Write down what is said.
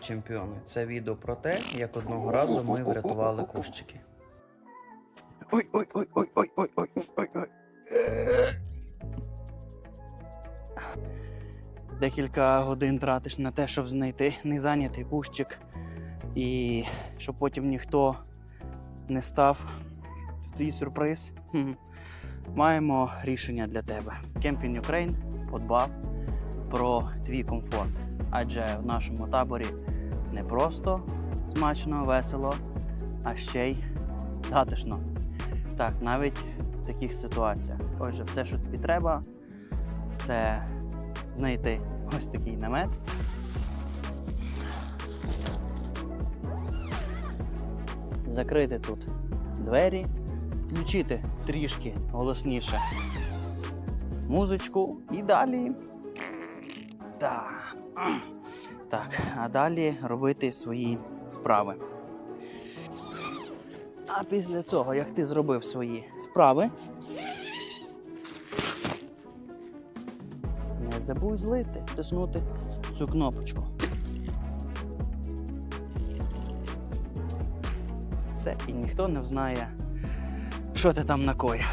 чемпіони. Це відео про те, як одного разу ми врятували кущики. Ой, ой, ой, ой, ой, ой, ой, ой, ой. Декілька годин тратиш на те, щоб знайти незайнятий кущик, і щоб потім ніхто не став в твій сюрприз. Хм. Маємо рішення для тебе. Camping Ukraine подбав про твій комфорт, адже в нашому таборі не просто смачно, весело, а ще й затишно. Так, навіть в таких ситуаціях. Отже, все, що тобі треба, це знайти ось такий намет. Закрити тут двері, включити трішки голосніше музичку і далі. Так. Так, а далі робити свої справи. А після цього, як ти зробив свої справи, не забудь злити, тиснути цю кнопочку. Все, і ніхто не взнає, що ти там накоїв.